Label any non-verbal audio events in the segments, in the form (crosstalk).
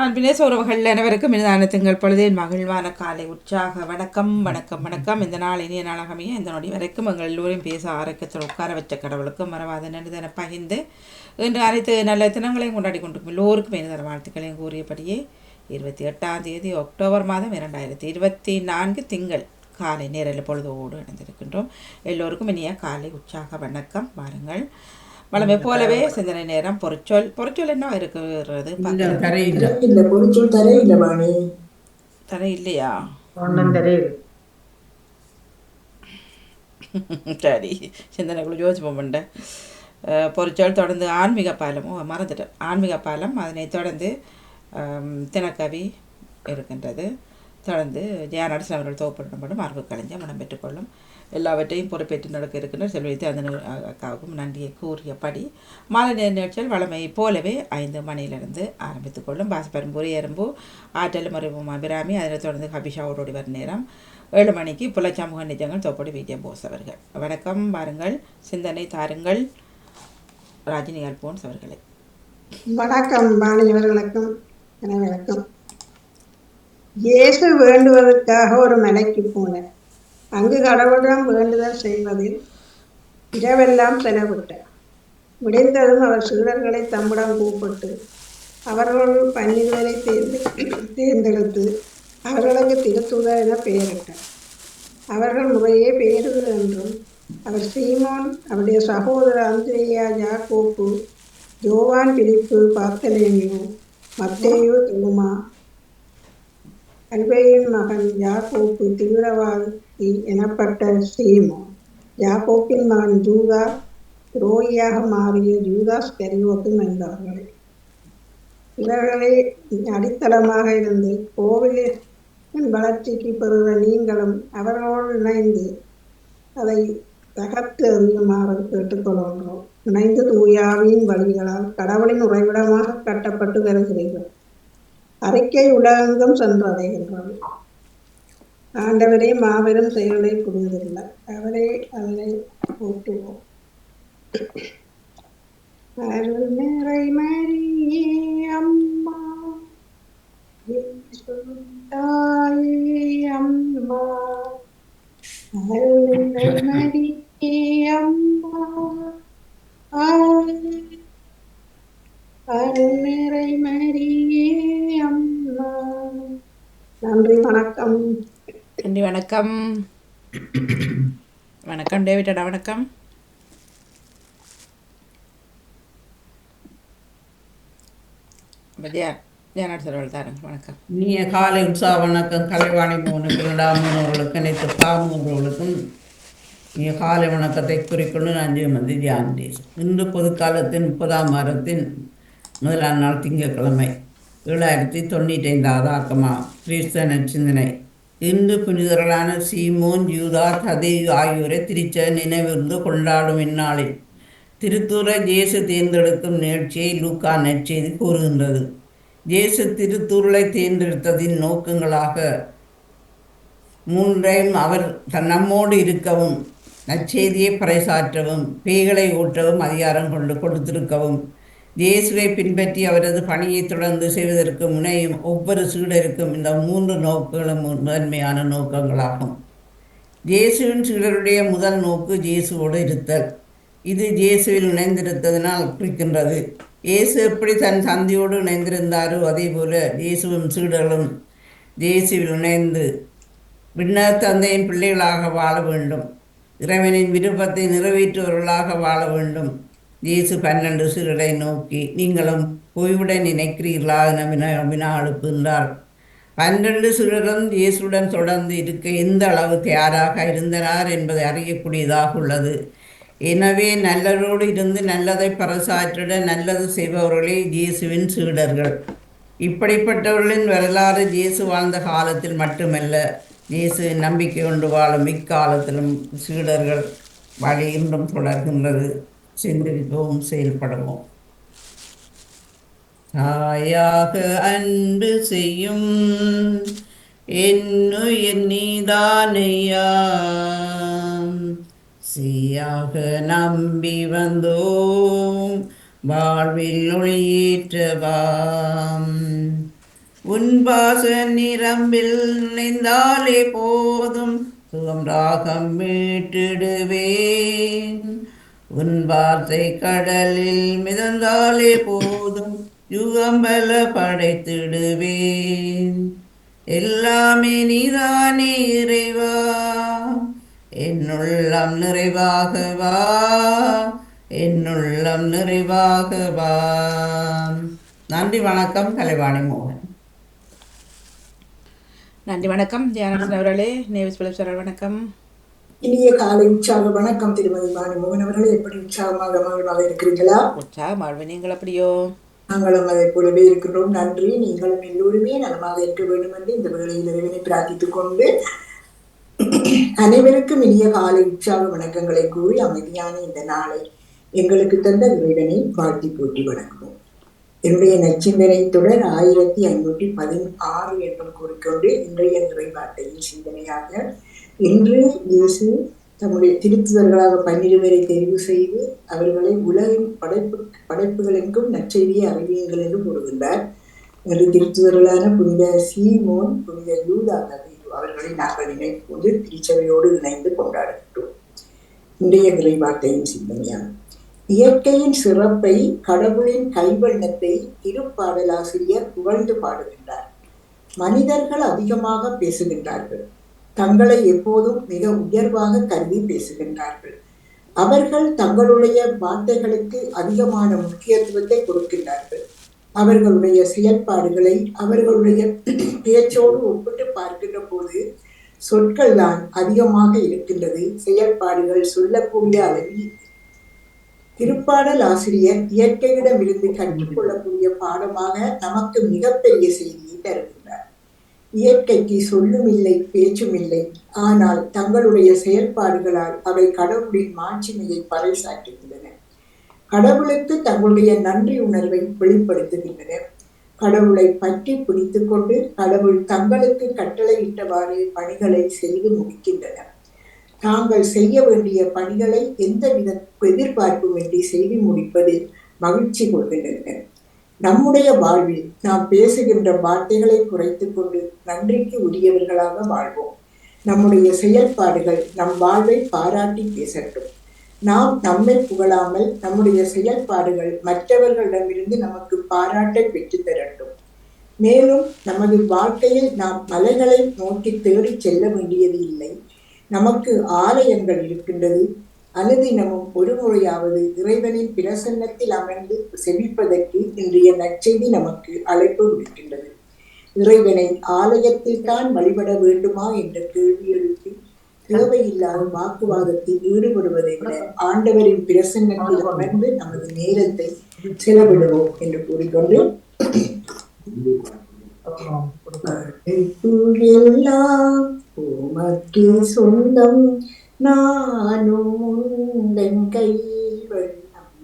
அன்பினேச உறவுகள் அனைவருக்கும் இனிதான திங்கள் பொழுதேன் மகிழ்வான காலை உற்சாக வணக்கம் வணக்கம் வணக்கம். இந்த நாள் இனிய நாளாகமைய இந்த நொடி வரைக்கும் எங்கள் எல்லோரையும் பேச ஆரோக்கியத்தில் உட்கார வச்ச கடவுளுக்கும் மறவாத நன்றிதன பகிர்ந்து இன்று அனைத்து நல்ல தினங்களையும் கொண்டாடி கொண்டிருக்கும் எல்லோருக்கும் இனிதர வாழ்த்துக்களையும் கூறியபடியே இருபத்தி எட்டாம் தேதி அக்டோபர் மாதம் இரண்டாயிரத்தி இருபத்தி நான்கு திங்கள் காலை நேரில் பொழுதோடு இணைந்திருக்கின்றோம். எல்லோருக்கும் இனிய காலை உற்சாக வணக்கம். வாருங்கள். வளமை போலவே சிந்தனை நேரம் பொறிச்சொல் பொறிச்சொல் என்ன இருக்கிறது? இல்ல. தர இல்லையா? (laughs) சரி சிந்தனைக்குள்ள யோசிச்சு பொறிச்சொல் தொடர்ந்து ஆன்மீக பாலம் ஓ மறந்துட்டேன். ஆன்மீக பாலம் அதனை தொடர்ந்து தினக்கவி இருக்கின்றது. தொடர்ந்து ஜெயா நடசன் அவர்கள் தொகுப்பிடப்படும் மார்பு கலைஞர் மனம் பெற்றுக்கொள்ளும் எல்லாவற்றையும் பொறுப்பேற்று நடக்க இருக்கின்ற செல்வி அந்த அக்காவுக்கும் நன்றியை கூறியபடி மாலை நேர நிகழ்ச்சியில் வளமை போலவே ஐந்து மணியிலிருந்து ஆரம்பித்துக் கொள்ளும். பாசப்பெரும்பூரி எறும்பு ஆற்றல் மறைவும் அபிராமி அதனைத் தொடர்ந்து ஹபிஷா ஓடோடி வர நேரம் ஏழு மணிக்கு புலச்சமூக நிஜங்கள் தோப்படி விஜய போஸ் அவர்கள். வணக்கம் வாருங்கள் சிந்தனை தாருங்கள் ராஜினி அல்போன்ஸ் அவர்களை. வணக்கம் வாணியவர்களுக்கும் அனைவருக்கும். இயேசு வேண்டுவதற்காக ஒரு மலைக்கு போனேன் அங்கு கடவுளிடம் வேண்டுதல் செய்வதில் இரவெல்லாம் செலவிட்டார் முடிந்ததும் அவர் சீடர்களை தம்மிடம் கூப்பிட்டு அவர்கள் பன்னிருவரை தேர்ந்து தேர்ந்தெடுத்து அவர்களுக்கு திருத்துதர் என பெயரிட்டார். அவர்கள் முறையே பேருது என்றும் அவர் சீமான் அவருடைய சகோதரர் அந்திரியா யாக்கோப்பு ஜோவான் பிலிப்பு பார்த்தலேமியோ மத்தேயோ தொலுமா மகன் யாக்கோப்பு தீவிரவாதி எனப்பட்ட சீமோன் யாக்கோப்பின் மகன் ஜூதா துரோகியாக மாறிய ஜூதாஸ் கரியோக்கும் என்பவர்களே இவர்களே அடித்தளமாக இருந்து கோவிலின் வளர்ச்சிக்கு பெறுகிற நீங்களும் அவர்களோடு இணைந்து அதை தகர்த்து அறியுமாறு கேட்டுக்கொள்கின்றோம் இணைந்து தூயாவின் வழிகளால் கடவுளின் உறைவிடமாக கட்டப்பட்டு வருகிறீர்கள். அறிக்கை உலகெங்கும் சென்றடைகின்றது ஆண்டவரே மாபெரும் செயலை புரிந்துள்ள அவரே அதனை போற்றுவோம். அருள் நிறை மரியே அம்மா. தாயே அம்மா. அருள் நிறை மரியே அம்மா. அருள் நிறை மரியே அம்மா. நன்றி வணக்கம். நன்றி வணக்கம். வணக்கம் டேவிட் அடா வணக்கம். ஜெயா ஜெயா வணக்கம். இனிய காலை உற்சாக வணக்கம். கலைவாணி மூணுக்கு இரண்டாம் அனைத்து பாமூன்றவர்களுக்கும் இனிய காலை வணக்கத்தை குறிக்கொண்டு நான் ஜெயமந்தி தியானேஷ் இன்று பொதுக்காலத்தின் முப்பதாம் வாரத்தின் முதலாம் நாள் திங்கட்கிழமை. ஏழாயிரத்தி தொண்ணூற்றி ஐந்தாவது ஆக்கமா கிறிஸ்தன சிந்தனை இந்து புனிதர்களான சீமோன் யூதா ததேயு ஆகியோரை திருச்ச நினைவிருந்து கொண்டாடும் இந்நாளில் திருத்தூர இயேசு தேர்ந்தெடுக்கும் நிகழ்ச்சியை லூக்கா நற்செய்தி கூறுகின்றது. இயேசு திருத்தூரலை தேர்ந்தெடுத்ததின் நோக்கங்களாக மூன்றையும் அவர் நம்மோடு இருக்கவும் நற்செய்தியை பறைசாற்றவும் பேய்களை ஊற்றவும் அதிகாரம் கொண்டு கொடுத்திருக்கவும் இயேசுவை பின்பற்றி அவரது பணியை தொடர்ந்து செய்வதற்கு முனையும் ஒவ்வொரு சீடருக்கும் இந்த மூன்று நோக்குகளும் முதன்மையான நோக்கங்களாகும். இயேசுவின் சீடருடைய முதல் நோக்கு இயேசுவோடு இருத்தல். இது இயேசுவில் இணைந்திருத்ததினால் குறிக்கின்றது. இயேசு எப்படி தன் சந்தியோடு இணைந்திருந்தாரோ அதே போல இயேசுவும் சீடர்களும் இயேசுவில் இணைந்து விண்ணர் தந்தையின் பிள்ளைகளாக வாழ வேண்டும். இறைவனின் விருப்பத்தை நிறைவேற்றுவர்களாக வாழ வேண்டும். இயேசு பன்னெண்டு சிறுடை நோக்கி நீங்களும் ஓய்வுட நினைக்கிறீர்களா? என வினா வினா எழுப்புகின்றார் பன்னிரண்டு சீடரும் இயேசுடன் தொடர்ந்து இருக்க எந்த அளவு தயாராக இருந்தனர் என்பதை அறியக்கூடியதாக உள்ளது. எனவே நல்லரோடு இருந்து நல்லதை பறைசாற்றிட நல்லது செய்பவர்களே இயேசுவின் சீடர்கள். இப்படிப்பட்டவர்களின் வரலாறு இயேசு வாழ்ந்த காலத்தில் மட்டுமல்ல இயேசு நம்பிக்கை கொண்டு வாழும் இக்காலத்திலும் சீடர்கள் வழி இன்றும் தொடர்கின்றது. சிந்திப்போம் செயல்படுவோம். தாயாக அன்பு செய்யும் என்னுயிர் நீதானையா? சீயாக நம்பி வந்தோம் வாழ்வில் ஒளியேற்றவாம். உன் பாச நிரம்பில் நினைந்தாலே போதும் சுகம் ராகம் மீட்டிடுவேன். உன் வார்த்தை கடலில் மிதந்தாலே போதும். யுகம்பல படைத்திடுவேன். எல்லாமே நீதானே இறைவா. என்னுள்ளம் நிறைவாக வா. என்னுள்ளம் நிறைவாக வா. நன்றி வணக்கம் கலைவாணி மோகன். நன்றி வணக்கம். தியானகிருஷ்ணன் அவர்களே நேவிஸ் பிளப்சர் வணக்கம். இனிய காலை உற்சாக வணக்கம் திருமதி மோகன் அவர்களே. எப்படி உற்சாகமாக மகிழ்வாக இருக்கிறீர்களா? உற்சாக வாழ்வு நீங்கள் அப்படியோ நாங்களும் அதை போலவே இருக்கின்றோம் நன்றி. நீங்களும் எல்லோருமே நலமாக இருக்க வேண்டும் என்று இந்த வேளையில் இறைவனை பிரார்த்தித்துக் கொண்டு அனைவருக்கும் இனிய காலை உற்சாக வணக்கங்களை கூறி அமைதியான இந்த நாளை எங்களுக்கு தந்த இறைவனை வாழ்த்தி போட்டி வணங்குவோம். என்னுடைய நச்சிந்தனை தொடர் ஆயிரத்தி ஐநூற்றி பதினாறு என்று கூறிக்கொண்டு இன்றைய நிறைவார்த்தையின் சிந்தனையாக இன்று இயேசு தம்முடைய திருத்துதர்களாக பன்னிருவரை தெரிவு செய்து அவர்களை உலகின் படைப்பு படைப்புகளுக்கும் நற்செய்தியை அறிவியுங்கள் என்று கூறுகின்றார். என்று திருத்துதர்களான புனித சீமோன் புனித யூதா அவர்களை நாங்கள் நினைப்போது திருச்சபையோடு இணைந்து கொண்டாடுகின்றோம். இன்றைய விரைவார்த்தையின் சிந்தனையாகும் இயற்கையின் சிறப்பை கடவுளின் கைவண்ணத்தை திருப்பாடலாசிரியர் புகழ்ந்து பாடுகின்றார். மனிதர்கள் அதிகமாக பேசுகின்றார்கள். தங்களை எப்போதும் மிக உயர்வாக கருதி பேசுகின்றார்கள். அவர்கள் தங்களுடைய வார்த்தைகளுக்கு அதிகமான முக்கியத்துவத்தை கொடுக்கின்றார்கள். அவர்களுடைய செயல்பாடுகளை அவர்களுடைய பேச்சோடு ஒப்பிட்டு பார்க்கின்ற போது சொற்கள் தான் அதிகமாக இருக்கின்றது. செயல்பாடுகள் சொல்லக்கூடிய அளவில் திருப்பாடல் ஆசிரியர் இயற்கையிடமிருந்து கற்றுக்கொள்ளக்கூடிய பாடமாக நமக்கு மிகப்பெரிய செய்தியை தருகின்றார். இயற்கைக்கு சொல்லும் இல்லை பேச்சும் இல்லை ஆனால் தங்களுடைய செயல்பாடுகளால் அவை கடவுளின் மாட்சிமையை பறைசாற்றுகின்றன. கடவுளுக்கு தங்களுடைய நன்றி உணர்வை வெளிப்படுத்துகின்றன. கடவுளை பற்றி பிடித்து கொண்டு கடவுள் தங்களுக்கு கட்டளையிட்டவாறு பணிகளை செய்து முடிக்கின்றன. தாங்கள் செய்ய வேண்டிய பணிகளை எந்தவித எதிர்பார்ப்புமின்றி செய்து முடிப்பதில் மகிழ்ச்சி கொள்கின்றனர். நம்முடைய வாழ்வில் நாம் பேசுகின்ற வார்த்தைகளை குறைத்து கொண்டு நன்றிக்கு உரியவர்களாக வாழ்வோம். நம்முடைய செயல்பாடுகள் நம் வாழ்வை பாராட்டி பேசட்டும். நாம் நம்மை புகழாமல் நம்முடைய செயல்பாடுகள் மற்றவர்களிடமிருந்து நமக்கு பாராட்டை பெற்று தரட்டும். மேலும் நமது வாழ்க்கையில் நாம் மலைகளை நோக்கி தேடி செல்ல வேண்டியது இல்லை. நமக்கு ஆலயங்கள் இருக்கின்றது. அனுதினமும் ஒரு முறையாவது இறைவனின் பிரசன்னத்தில் அமர்ந்து செவிப்பதற்கு இன்றைய நற்செய்தி நமக்கு அழைப்பு விடுக்கின்றது. இறைவனை ஆலயத்தில் தான் வழிபட வேண்டுமா என்ற கேள்வி எழுப்பி தேவையில்லாத வாக்குவாதத்தில் ஈடுபடுவதை விட ஆண்டவரின் பிரசன்னத்தில் அமர்ந்து நமது நேரத்தை செலவிடுவோம் என்று கூறிக்கொண்டு எல்லாம் உமக்கே சொந்தம். நானும் உந்தன் கைவண்ணம்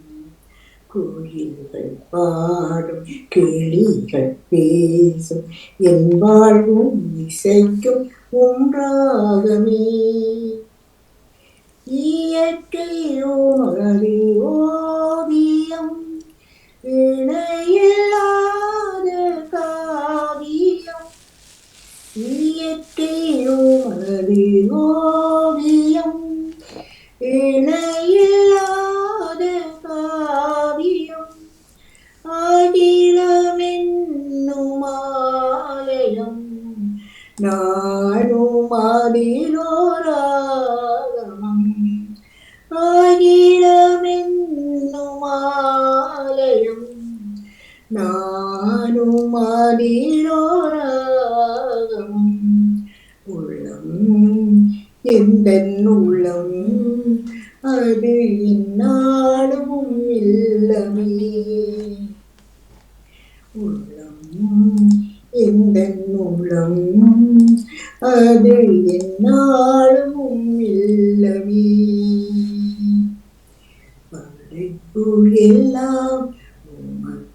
கோயில்கள் பாடும் கிளிகள் பேசும். என் வாழ்வும் இசைக்கும் ஒன்றாகமே இயற்கை உமது ஓவியம் இணையில்லாத காவியம். இயற்கை உமது ஓ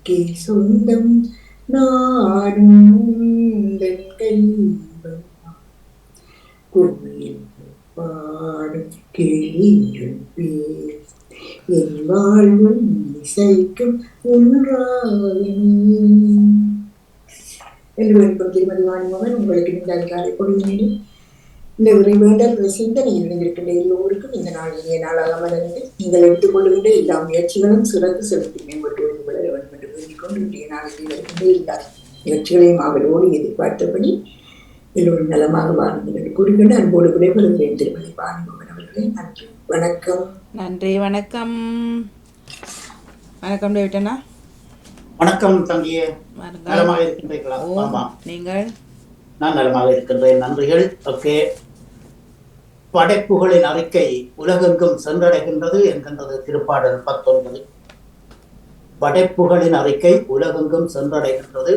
உமக்கே சொந்தம் நாடும் உந்தன் கைவண்ணம் கோயில் பாடும் கிளிகள் பேர். என் வாழ்வும் இசைக்கும் ஒன்றாகமே எல்லோருக்கும் திருமதி வாணிமகன் உங்களுக்கு இந்த அதிகாலை பொழுதினேன் இந்த உரை வேண்டல் சிந்தனையில் இணைந்திருக்கின்ற எல்லோருக்கும் இந்த நாள் இனிய நாளாக மலர்ந்து நீங்கள் எடுத்துக்கொள்கின்ற எல்லா முயற்சிகளும் சிறந்து செலுத்தி மேம்பட்டு இன்றைய நாளில் வருகின்ற எல்லா முயற்சிகளையும் அவளோடு எதிர்பார்த்தபடி எல்லோரும் நலமாக வாழ்ந்து என்று கூறுகின்ற அன்போடு விடைபெறுகிறேன் திருமதி வாணிமகன் அவர்களே நன்றி. வணக்கம். நன்றி வணக்கம். வணக்கம் டேவிட்டண்ணா வணக்கம் தங்கியே. நலமாக இருக்கின்றீர்களா? ஆமா. நீங்கள்? நான் நலமாக இருக்கின்றேன் நன்றிகள் ஓகே. படைப்புகளின் அறிக்கை உலகெங்கும் சென்றடைகின்றது என்கின்றது திருப்பாடல் பத்தொன்பது. படைப்புகளின் அறிக்கை உலகெங்கும் சென்றடைகின்றது.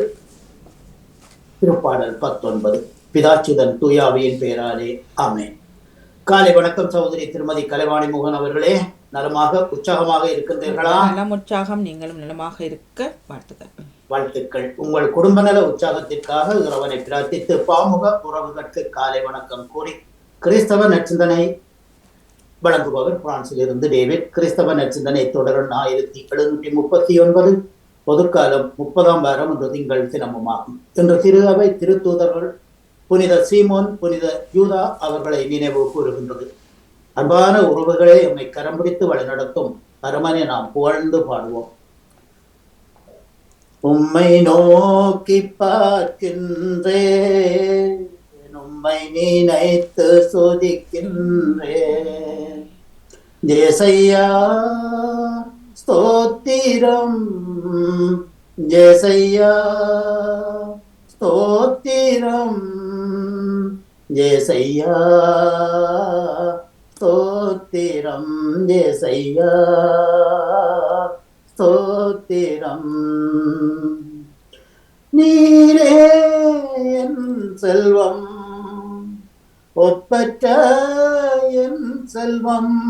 திருப்பாடல் பத்தொன்பது. பிதாச்சுதன் தூயாவியின் பெயராலே ஆமென். காலை வணக்கம் சகோதரி திருமதி கலைவாணி மோகன் அவர்களே. நலமாக உற்சாகமாக இருக்கின்றீர்களா? நலம் உற்சாகம் நீங்களும் நலமாக இருக்க வாழ்த்துக்கள். வாழ்த்துக்கள். உங்கள் குடும்ப நல உற்சாகத்திற்காக இறைவனை பிரார்த்தித்து பாமுக உறவுகளுக்கு காலை வணக்கம் கூறி கிறிஸ்தவ நற்சிந்தனை வழங்குபவர் பிரான்சிலிருந்து டேவிட். கிறிஸ்தவ நற்சிந்தனை தொடரும் ஆயிரத்தி எழுநூற்றி முப்பத்தி ஒன்பது பொதுக்காலம் முப்பதாம் வாரம் என்ற திங்கள் தினமுமாகும். இன்று திரு அவை திருத்தூதர்கள் புனித சீமோன் புனித யூதா அவர்களை நினைவு கூறுகின்றது. அன்பான உறவுகளே எம்மை கரம் பிடித்து வழிநடத்தும் அரமனை நாம் புகழ்ந்து பாடுவோம். உம்மை நோக்கி பார்க்கின்றே உம்மை நினைத்து சோதிக்கின்றே ஜேசையா ஸ்தோத்திரம் ஜேசையா ஸ்தோத்திரம் ஜேசையா ஸ்தோத்திரம் ஜேசையா ஸ்தோத்திரம் நீரே என் செல்வம் ஒப்பற்ற என் செல்வம்.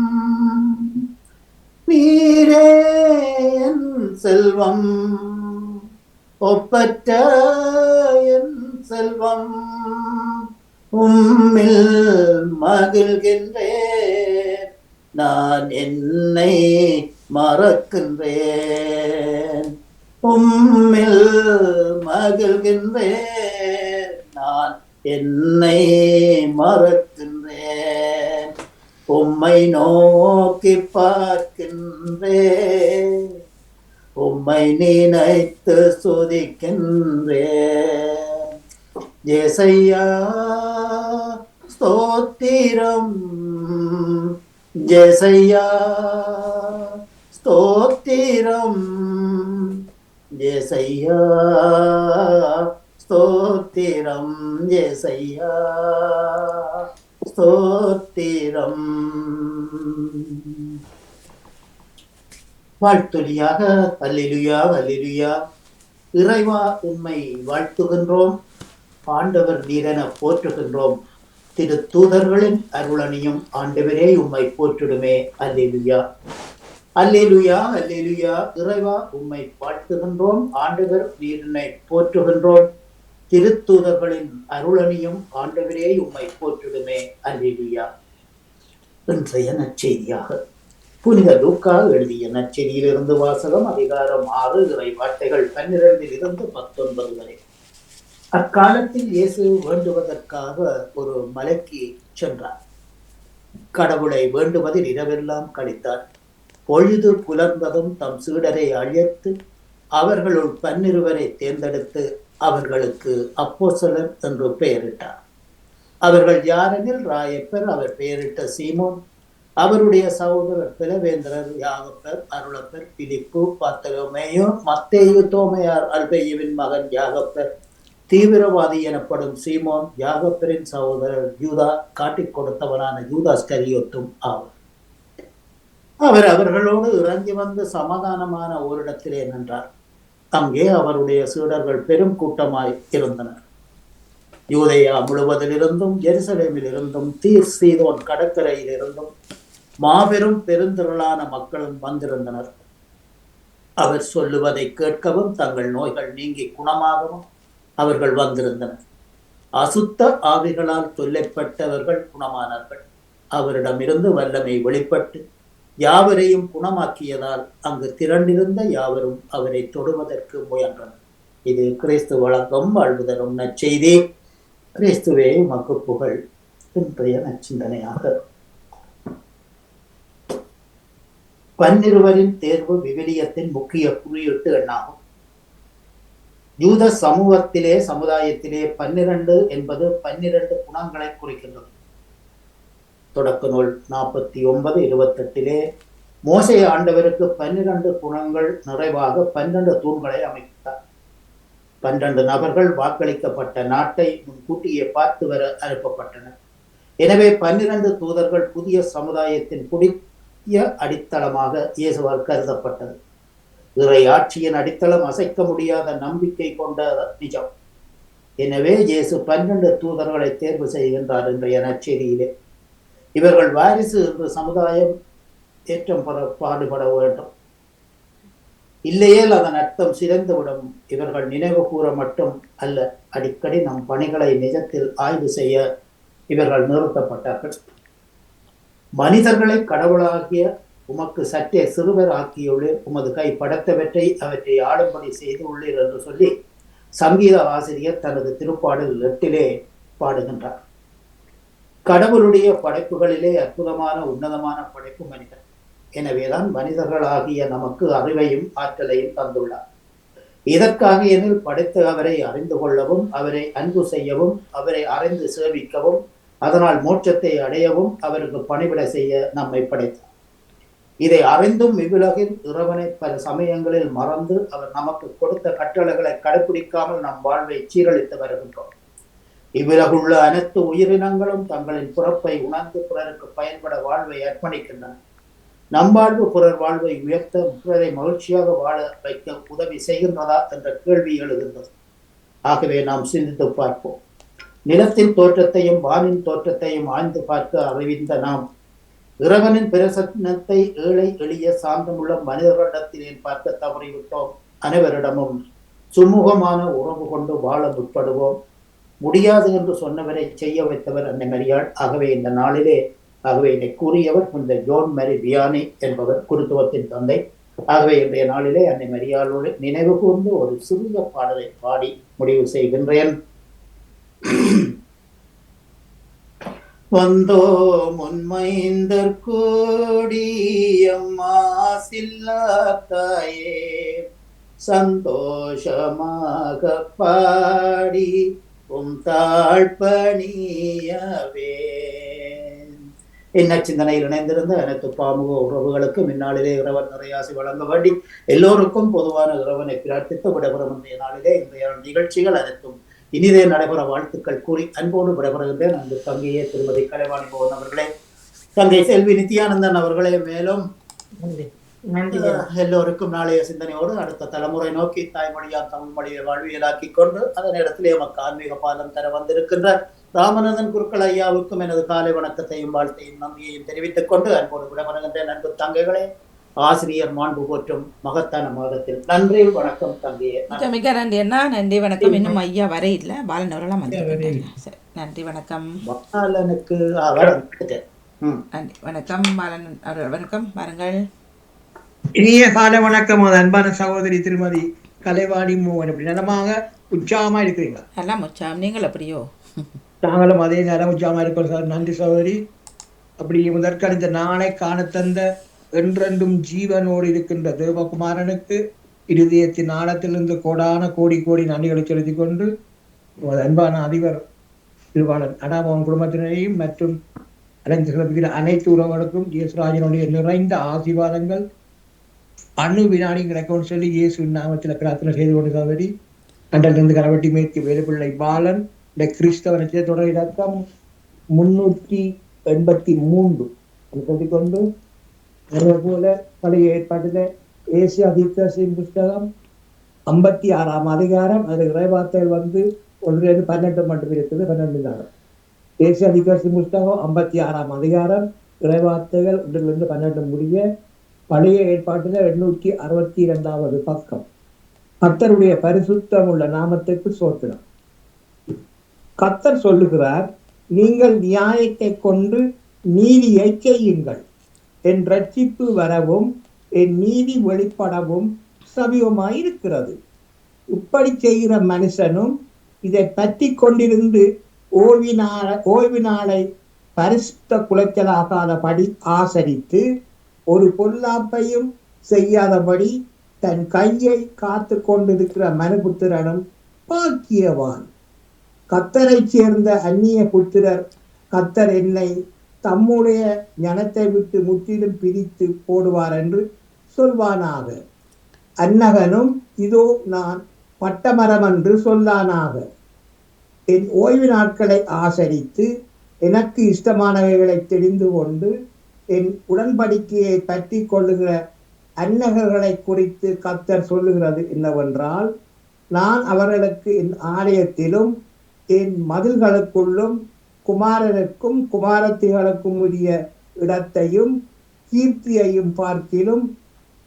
நீரே என் செல்வம். ஒப்பற்ற என் செல்வம். உம்மில் மகிழ்கின்றேன். நான் என்னை மறக்கின்றேன். உம்மில் மகிழ்கின்றேன். நான் என்னை மறக்க உம்மை நோக்கி பார்க்கின்றேன் உம்மை நினைத்து சுதிக்கின்றேன் ஜெசையா ஸ்தோத்திரம். ஜெசையா ஸ்தோத்திரம். ஜெசையா ஸ்தோத்திரம். ஜெசையா ஸ்தோத்திரம். வாழ்த்தொலியாக அல்லிலுயா அல்லிலுயா. இறைவா உண்மை வாழ்த்துகின்றோம். ஆண்டவர் நீரென போற்றுகின்றோம். திரு தூதர்களின் அருளணியும் ஆண்டவரே உம்மை போற்றிடுமே. அல்லேலுயா. அல்லேலுயா அல்லேலுயா. இறைவா உம்மை வாழ்த்துகின்றோம். ஆண்டவர் நீரினை போற்றுகின்றோம். திருத்தூதர்களின் அருளணியும் ஆண்டவரே உம்மை போற்றிடுமே அல்லேலுயா. இன்றைய நற்செய்தியாக புனித லூக்கா எழுதிய நற்செய்தியிலிருந்து வாசகம் அதிகாரம் ஆறு இறை வார்த்தைகள் பன்னிரண்டில் இருந்து பத்தொன்பது வரை. அக்காலத்தில் இயேசு வேண்டுவதற்காக ஒரு மலைக்கு சென்றார். கடவுளை வேண்டுவதில் இரவெல்லாம் கழித்தார். பொழுது புலர்ந்ததும் தம் சீடரை அழைத்து அவர்களுள் பன்னிருவரை தேர்ந்தெடுத்து அவர்களுக்கு அப்போசலர் என்று பெயரிட்டார். அவர்கள் யாரெனில் ராயப்பர் அவர் பெயரிட்ட சீமோன் அவருடைய சகோதரர் பிலவேந்திரர் யாகப்பர் அருளப்பர் பிலிப்பு பத்தலமேயோ மத்தேயு தோமையார் அல்பையுவின் மகன் யாகப்பர் தீவிரவாதி எனப்படும் சீமோன் யாகப்பரின் சகோதரர் யூதா காட்டிக் கொடுத்தவனான யூதாஸ் கரியோத்தும் ஆவர். அவர் அவர்களோடு இறங்கி வந்து சமாதானமான ஓரிடத்திலே நின்றார். அங்கே அவருடைய சீடர்கள் பெரும் கூட்டமாய் இருந்தனர். யூதையா முழுவதிலிருந்தும் எருசலேமில் இருந்தும் தீர் சீதோன் கடற்கரையில் இருந்தும் மாபெரும் பெருந்திரளான மக்களும் வந்திருந்தனர். அவர் சொல்லுவதை கேட்கவும் தங்கள் நோய்கள் நீங்கி குணமாகவும் அவர்கள் வந்திருந்தனர். அசுத்த ஆவிகளால் தொல்லைப்பட்டவர்கள் குணமானார்கள் அவரிடமிருந்து வல்லமை வெளிப்பட்டு யாவரையும் குணமாக்கியதால் அங்கு திரண்டிருந்த யாவரும் அவரை தொடுவதற்கு முயன்றனர். இது கிறிஸ்து வழக்கம் வாழ்வுதலும் நற்செய்தி. கிறிஸ்துவே உமக்கு புகழ். இன்றைய நச்சிந்தனையாக பன்னிருவரின் தேர்வு விவிலியத்தின் முக்கிய குறியீட்டு எண்ணாகும். யூத சமூகத்திலே சமுதாயத்திலே பன்னிரண்டு என்பது பன்னிரண்டு குணங்களை குறிக்கின்றது. தொடக்க நூல் நாற்பத்தி ஒன்பது இருபத்தெட்டிலே மோசை ஆண்டவருக்கு பன்னிரண்டு குணங்கள் நிறைவாக பன்னிரண்டு தூண்களை அமைத்தார். பன்னிரண்டு நபர்கள் வாக்களிக்கப்பட்ட நாட்டை முன்கூட்டியே பார்த்து வர அனுப்பப்பட்டனர். எனவே பன்னிரண்டு தூதர்கள் புதிய சமுதாயத்தின் புதிய அடித்தளமாக இயேசுவால் கருதப்பட்டது. இறை ஆட்சியின் அடித்தளம் அசைக்க முடியாத நம்பிக்கை கொண்ட நிஜம். எனவே இயேசு பன்னிரண்டு தூதர்களை தேர்வு செய்கின்றார் இன்றைய நற்செய்தியிலே. இவர்கள் வாரிசு என்று சமுதாயம் ஏற்றம் பெற பாடுபட வேண்டும். இல்லையேல் அதன் அர்த்தம் சிறந்துவிடும் இவர்கள் நினைவு கூற மட்டும் அல்ல அடிக்கடி நம் பணிகளை நிஜத்தில் ஆய்வு செய்ய இவர்கள் நிறுத்தப்பட்டார்கள். மனிதர்களை கடவுளாகிய உமக்கு சற்றே சிறுவர் ஆக்கியுள்ளீர் உமது கை படைத்தவற்றை அவற்றை ஆளும்படி செய்து உள்ளீர் என்று சொல்லி சங்கீத ஆசிரியர் தனது திருப்பாடல் எட்டிலே பாடுகின்றார். கடவுளுடைய படைப்புகளிலே அற்புதமான உன்னதமான படைப்பு மனிதன் எனவேதான் மனிதர்களாகிய நமக்கு அறிவையும் ஆற்றலையும் தந்துள்ளார். இதற்காக எனில் படைத்து அவரை அறிந்து கொள்ளவும் அவரை அன்பு செய்யவும் அவரை அறிந்து சேவிக்கவும் அதனால் மோட்சத்தை அடையவும் அவருக்கு பணிவிட செய்ய நம்மை படைத்தார். இதை அறிந்தும் இவ்வுலகில் இறைவனை பல சமயங்களில் மறந்து அவர் நமக்கு கொடுத்த கட்டளைகளை கடைபிடிக்காமல் நம் வாழ்வை சீரழித்து வருகின்றோம். இவ்விலகுள்ள அனைத்து உயிரினங்களும் தங்களின் பிறப்பை உணர்ந்து பிறருக்கு பயன்பட வாழ்வை அர்ப்பணிக்கின்றன. நம் வாழ்வு பிறர் வாழ்வை உயர்த்த பிறரை மகிழ்ச்சியாக வாழ வைக்க உதவி செய்கின்றதா என்ற கேள்வி எழுகின்றது. ஆகவே நாம் சிந்தித்து பார்ப்போம். நிலத்தின் தோற்றத்தையும் வானின் தோற்றத்தையும் ஆய்ந்து பார்க்க அறிவிந்த நாம் இறைவனின் பிரசனத்தை ஏழை எளிய சாந்தமுள்ள மனிதர்களிடத்திலே பார்க்க தவறிவிட்டோம். அனைவரிடமும் சுமூகமான உறவு கொண்டு வாழ முற்படுவோம். முடியாது என்று சொன்னவரை செய்ய வைத்தவர் அன்னை மரியாள். ஆகவே இந்த நாளிலே ஆகவே என்னை கூறியவர் இந்த ஜோன் மேரி வியானி என்பவர் குருத்துவத்தின் தந்தை. ஆகவே இன்றைய நாளிலே அன்னை மரியாளோடு நினைவு கூர்ந்து ஒரு சிறிய பாடலை பாடி முடிவு செய்கின்றேன். வந்தோ முன்மைந்தர் கோடி அம்மா சில்லாத்தாயே சந்தோஷமாக பாடி உம் தாழ்பணியவே என்ன சிந்தனையில் இணைந்திருந்த அனைத்து பாமுக உறவுகளுக்கும் இந்நாளிலே இறைவன் நிறையாசி வழங்க வேண்டி எல்லோருக்கும் பொதுவான இறைவனை பிரார்த்தித்து விடைபெறும் இன்றைய நாளிலே இன்றைய நிகழ்ச்சிகள் அனைத்தும் இனிதே நடைபெற வாழ்த்துக்கள் கூறி அன்போடு விடைபெறுகின்றேன். அங்கு தங்கையே திருமதி கலைவாணி பவன் அவர்களே. தங்கை செல்வி நித்யானந்தன் அவர்களே மேலும் நன்றி. எல்லோருக்கும் நாளைய சிந்தனையோடு அடுத்த தலைமுறை நோக்கி தாய்மொழியார் தமிழ் மொழியை வாழ்வியலாக்கி கொண்டு அதன் இடத்திலே எமக்கு ஆன்மீக பாலம் தர வந்திருக்கின்ற ராமநாதன் குருக்கள் ஐயாவுக்கும் எனது காலை வணக்கத்தையும் வாழ்த்தையும் நன்றியையும் தெரிவித்துக் கொண்டு அன்போடு விடைபெறுகின்றேன். அன்பு தங்கைகளே ஆசிரியர் மாண்பு போற்றும் மகத்தான மாதத்தில் நன்றி வணக்கம் தங்கையே. மிக நன்றி அண்ணா. நன்றி வணக்கம். இன்னும் ஐயா வர இல்லை. பாலன் அவரெல்லாம் நன்றி வணக்கம். பாலனுக்கு நன்றி வணக்கம். பாலன் வணக்கம். வாருங்கள். இனிய கால வணக்கம். அன்பான சகோதரி திருமதி கலைவாணி மோகன். அப்படி நலமாக? உற்சாகமா இருக்கிறீங்களா? எல்லாம் உற்சாகம் நீங்கள் எப்படியோ நாங்களும் அதே நேரம் உற்சாகமா இருக்கோம் சார். நன்றி சகோதரி. அப்படி முதற்கண் இந்த நாளை காண தந்த என்றென்றும் ஜீவனோடு இருக்கின்ற தேவகுமாரனுக்கு இருதயத்தின் ஆழத்திலிருந்து கோடான கோடி கோடி நன்றிகளை செலுத்திக் கொண்டு அன்பான அதிபர் திருவாளர் அடாமோகன் குடும்பத்தினரையும் மற்றும் அலைந்து சிறப்புகிற அனைத்து உறவுகளுக்கும் இயேசுராஜனுடைய நிறைந்த ஆசீர்வாதங்கள். அணு வினாடி சொல்லி இயேசு நாமத்தில் பிரார்த்தனை செய்து கொண்டு சகோதரி கண்டலிருந்து கரவட்டி மேற்கு வேலுப்பிள்ளை பாலன் இந்த கிறிஸ்தவ நட்சத்திர இலக்கம் முன்னூற்றி எண்பத்தி மூன்று. என்று சொல்லிக்கொண்டு அதே போல பழைய ஏற்பாட்டில் ஏசு தீர்க்கசின் புஸ்தகம் ஐம்பத்தி ஆறாம் அதிகாரம் அதில் இறைவார்த்தைகள் வந்து ஒன்றிலிருந்து பன்னெண்டு மட்டும் இருக்குது பன்னெண்டு தேசிய அதிகாரத்தின் புஸ்தகம் ஐம்பத்தி ஆறாம் அதிகாரம் இறைவார்த்தைகள் ஒன்றிலிருந்து பன்னெண்டு முடிய பழைய ஏற்பாட்டில் எண்ணூற்றி அறுபத்தி இரண்டாவது பக்கம். கர்த்தருடைய பரிசுத்தம் உள்ள நாமத்துக்கு சோத்திரம். கர்த்தர் சொல்லுகிறார் நீங்கள் நியாயத்தை கொண்டு நீதியை செய்யுங்கள். என் ரட்சிப்பு வரவும் என் நீதி வெளிப்படவும் சமீபமாயிருக்கிறது இப்படி செய்கிற மனுஷனும் இதை பற்றி கொண்டிருந்து ஓய்வினால ஓய்வு நாளை பரிசுத்த குலைச்சலாகாதபடி ஆசரித்து ஒரு பொல்லாப்பையும் செய்யாதபடி தன் கையை காத்து கொண்டிருக்கிற மனுபுத்திரனும் பாக்கியவான். கத்தரைச் சேர்ந்த அந்நிய புத்திரர் கத்தர் என்னை தம்முடைய ஞனத்தை விட்டு முற்றிலும் பிரித்து போடுவார் என்று சொல்வானாக. அன்னகனும் இதோ நான் பட்டமரம் என்று சொல்லானாக. என் ஓய்வு நாட்களை ஆசரித்து எனக்கு இஷ்டமானவைகளை தெரிந்து கொண்டு என் உடன்படிக்கையை பற்றி கொள்ளுகிற அன்னகர்களை குறித்து கத்தர் சொல்லுகிறது என்னவென்றால் நான் அவர்களுக்கு என் ஆலயத்திலும் என் மதில்களுக்குள்ளும் குமாரனுக்கும் குமாரத்திகளுக்கும் உரிய இடத்தையும் கீர்த்தியையும் பார்க்கிலும்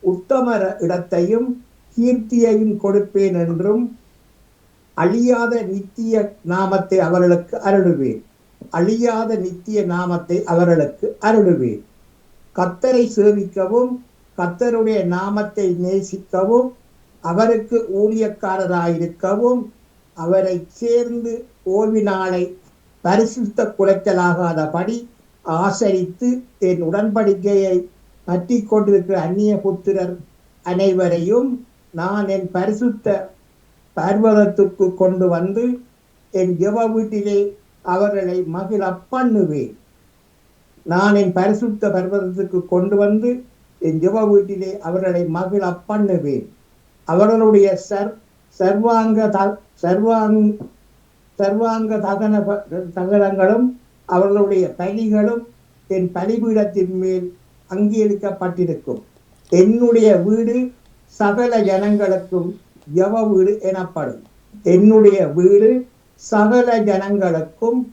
உத்தமர இடத்தையும் கீர்த்தியையும் கொடுப்பேன் என்றும் அழியாத நித்திய நாமத்தை அவர்களுக்கு அருளுவேன். அழியாத நித்திய நாமத்தை அவர்களுக்கு அருளுவேன். கத்தரை சேவிக்கவும் கத்தருடைய நாமத்தை நேசிக்கவும் அவருக்கு ஊழியக்காரராயிருக்கவும் அவரை சேர்ந்து ஓய்வினாலை பரிசுத்த குலைச்சலாகாதபடி ஆசரித்து என் உடன்படிக்கையை பற்றி கொண்டிருக்கிற அந்நிய புத்திரர் அனைவரையும் நான் என் பரிசுத்த பர்வதத்துக்கு கொண்டு வந்து என் ஜெப வீட்டிலே அவர்களை மகிழ பண்ணுவேன். நான் என் பரிசுத்த பர்வதத்துக்கு கொண்டு வந்து என் ஜெப வீட்டிலே அவர்களை மகிழ பண்ணுவேன். அவர்களுடைய சர் சர்வாங்க த- சர்வாங் சர்வாங்க தகன தகனங்களும் அவர்களுடைய பலிகளும் என் பலிபீடத்தின் மேல் அங்கீகரிக்கப்பட்டிருக்கும். என்னுடைய வீடு சகல ஜனங்களுக்கும் ஜவ வீடு எனப்படும். என்னுடைய வீடு சகல ஜனங்களுக்கும்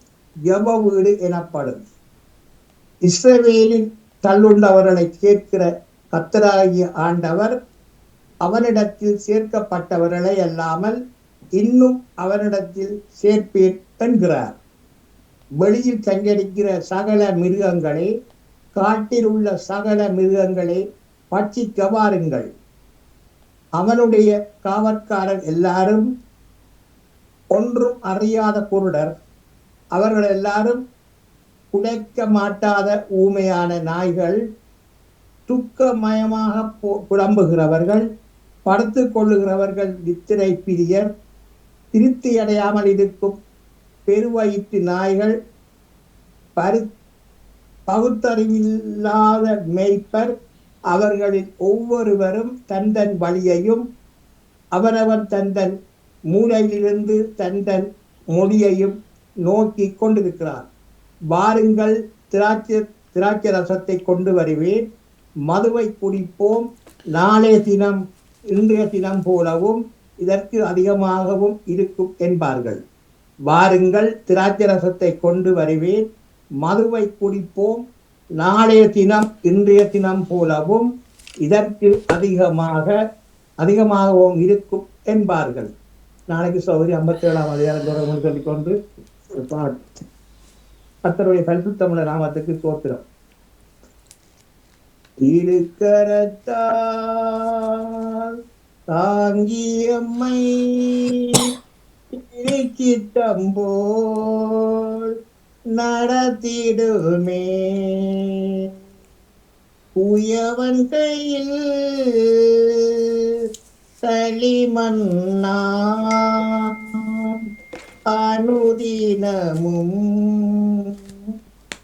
ஜெப வீடு எனப்படும். இஸ்ரவேலின் தள்ளுள்ளவர்களை கேட்கிற கத்தராகிய ஆண்டவர் அவனிடத்தில் சேர்க்கப்பட்டவர்களை அல்லாமல் இன்னும் அவனிடத்தில் சேர்ப்பேன் என்கிறார். வெளியில் சஞ்சரிக்கிற சகல மிருகங்களே காட்டில் உள்ள சகல மிருகங்களே பட்சிக்க வாருங்கள் அவனுடைய காவற்காரர் எல்லாரும் ஒன்றும் அறியாத குருடர். அவர்கள் எல்லாரும் குலைக்க மாட்டாத ஊமையான நாய்கள் துக்கமயமாக போ புலம்புகிறவர்கள் படுத்து கொள்ளுகிறவர்கள் நித்திரை பிரியர் திருப்தி அடையாமல் இருக்கும் பெருவயிற்று நாய்கள் பரு பகுத்தறிவில்லாத மேய்ப்பர் அவர்களில் ஒவ்வொருவரும் தந்தன் வழியையும் அவரவர் தந்தன் மூளையிலிருந்து மூலையிலிருந்து மொழியையும் நோக்கி கொண்டிருக்கிறார். வாருங்கள் திராட்சை திராட்சை ரசத்தை கொண்டு வருவேன். மதுவை குடிப்போம். நாளே தினம் இன்றைய தினம் போலவும் இதற்கு அதிகமாகவும் இருக்கும் என்பார்கள். வாருங்கள் திராட்சை ரசத்தை கொண்டு வருவேன். மதுவை குடிப்போம். நாளைய தினம் இன்றைய தினம் போலவும் இதற்கு அதிகமாக அதிகமாகவும் இருக்கும் என்பார்கள். நாளைக்கு சௌகரி ஐம்பத்தி ஏழாம் அதிகாரம் தொடர்பு சொல்லிக்கொண்டு ஒரு பாட்டு கர்த்தருடைய பரிசுத்தமிழ நாமத்துக்கு சோத்திரம் திருக்கரத்தால் தாங்கியம்மை சித்தம்போல் நடத்திடுமே. உயவன் கையில் சளிமன்னா அனுதினமும்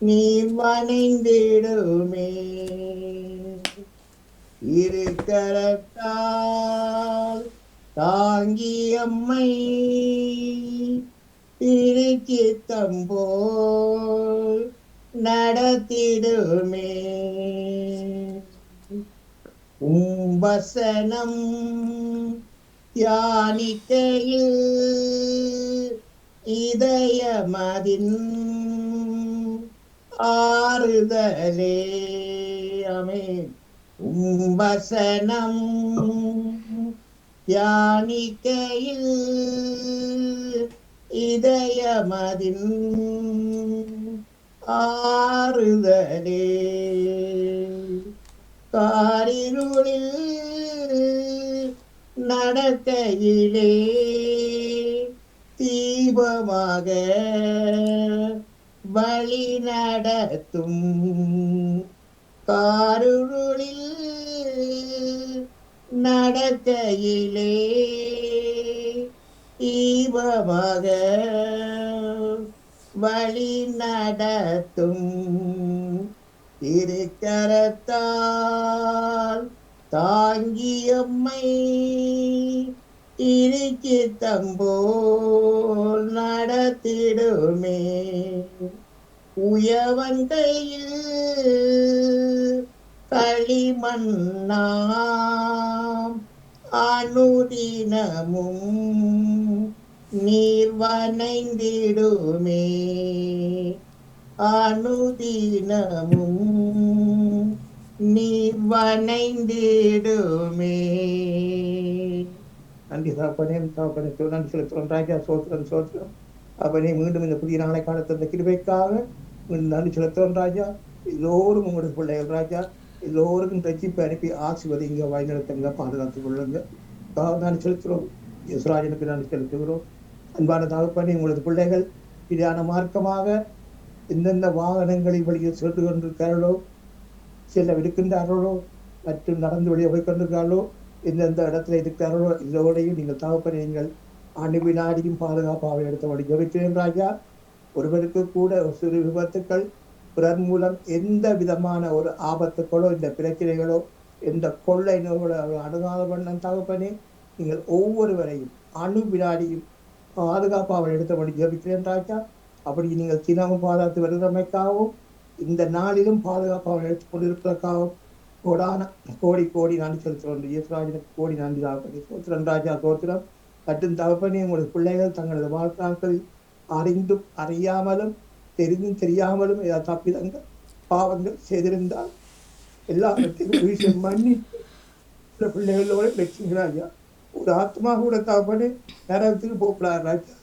நீ நீர் வணைந்திடுமே இருக்கரத்தால் தாங்கியம்மை திருச்சித்தம்போல் நடத்திடுமே. உம்பசனம் தியானிக்கையில் இதயமதின் ஆறுதலே அமேன் உம்பசனம் தியானிக்கையில் இதயமதின் ஆறுதலே. காரிருளில் நடக்கையிலே தீபமாக வழி நடத்தும் காருளில் நடக்கையிலே ஈவமாக வழி நடத்தும் இருக்கரத்தால் தாங்கியம்மை இருக்கு தம்போல் நடத்திடுமே. உயவன் கையில் களிமண்ணாம் அனுதினமும் நீர் வனைந்திடுமே அனுதினமும் நீர் வனைந்திடுமே நன்றி. சாப்பனே சாப்பனே நன்றி செலுத்துகிறோம். ராஜா சோத்திரம் சோத்திரம். அப்பனே மீண்டும் இந்த புதிய நாளை காண இந்த கிருபைக்காக மீண்டும் நன்றி செலுத்துகிறோம் ராஜா. எல்லோரும் உங்களுடைய பிள்ளைகள் ராஜா. எல்லோருக்கும் ரட்சிப்பு அனுப்பி ஆசிர்வதிங்க வழிநடத்துங்க பாதுகாத்துக் கொள்ளுங்க. நன்றி செலுத்துகிறோம். யசுராஜனுக்கு நன்றி செலுத்துகிறோம். அன்பான தகப்பனே உங்களது பிள்ளைகள் இதான மார்க்கமாக எந்தெந்த வாகனங்களில் வழியில் சென்று கொண்டிருக்கிறார்களோ செல்ல இருக்கின்றார்களோ மற்றும் நடந்து வழியை போய் கொண்டிருக்கிறார்களோ எந்தெந்த இடத்துல இருக்கிறார்களோ எல்லோரையும் நீங்கள் தகப்பனே அணு ஆண்டு வினாடியும் பாதுகாப்பாக எடுத்தபடி ஜபிக்கிறேன் ராஜா. ஒருவருக்கு கூட ஒரு சிறு விபத்துக்கள் பிறர் மூலம் எந்த விதமான ஒரு ஆபத்துக்களோ இந்த பிரச்சனைகளோ எந்த கொள்ளை நோயோட அணுகாத வண்ணம் தகப்பனே நீங்கள் ஒவ்வொருவரையும் அணு வினாடியும் பாதுகாப்பாக எடுத்தபடி ஜபிக்கிறேன் ராஜா. அப்படி நீங்கள் தினமும் பாதுகாத்து வருகிறமைக்காகவும் இந்த நாளிலும் பாதுகாப்பாக எடுத்துக் கொண்டிருப்பதற்காகவும் கோடான கோடி கோடி நன்றி செலுத்துகிறோம் இயேசுராஜனுக்கு கோடி நன்றி தாப்பனி சோத்திரன் ராஜா சோத்திரம். கட்டும் தகப்பனே உங்களுடைய பிள்ளைகள் தங்களது வாழ்நாட்களில் அறிந்தும் அறியாமலும் தெரிந்தும் தெரியாமலும் ஏதாவது தப்பிதங்கள் பாவங்கள் செய்திருந்தால் எல்லாவற்றையும் வீச மண்ணி பிள்ளைகளோட லட்சுமி ராஜா ஒரு ஆத்மா கூட தகப்பனே நேரத்துக்கு போகப்படாது ராஜா.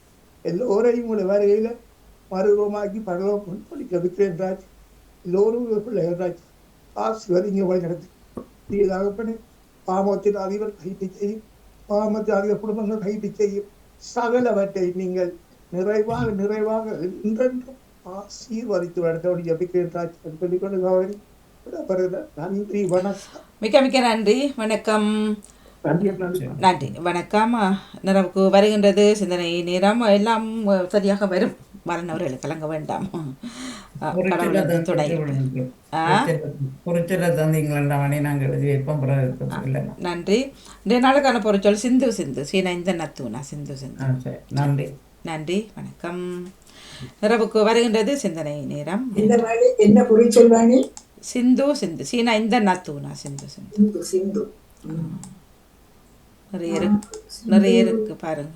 எல்லோரையும் உங்களுடைய வருகையில் மறுரூபமாக்கி பரலோகம் படிக்க விக்கிறேன் ராஜ். எல்லோரும் பிள்ளைகள் ராஜா. ஆசிர்வதிங்க வழி நடத்தி தகப்பனே பாமத்தில் அதிபர் கைது செய்யும். பாமத்தில் அதிக குடும்பங்கள் கைது செய்யும். சகலவற்றை நீங்கள் நிறைவாக நிறைவாக என்றென்றும் ஆசீர்வதித்து நடத்தபடி சொல்லிக்கொண்டு விடப்படுகிறேன். நன்றி வணக்கம். மிக்க மிக்க நன்றி. வணக்கம். நன்றி வணக்கம். நிறவுக்கு வருகின்றது. சிந்தனை நேரம் எல்லாம் சரியாக வரும். வரனவர்கள் கலங்க வேண்டாம். நன்றி. இன்றைய நாளுக்கான பொருட்சொல் சிந்து சிந்து. சீன இந்த நத்தூனா சிந்து சிந்து. நன்றி. நன்றி. வணக்கம். நிறவுக்கு வருகின்றது சிந்தனை நேரம். என்ன பொருள் சிந்து சிந்து. சீனா இந்த நத்தூனா சிந்து சிந்து. சிந்து சிந்து. நிறைய இருக்கு. நிறைய இருக்கு. பாருங்க.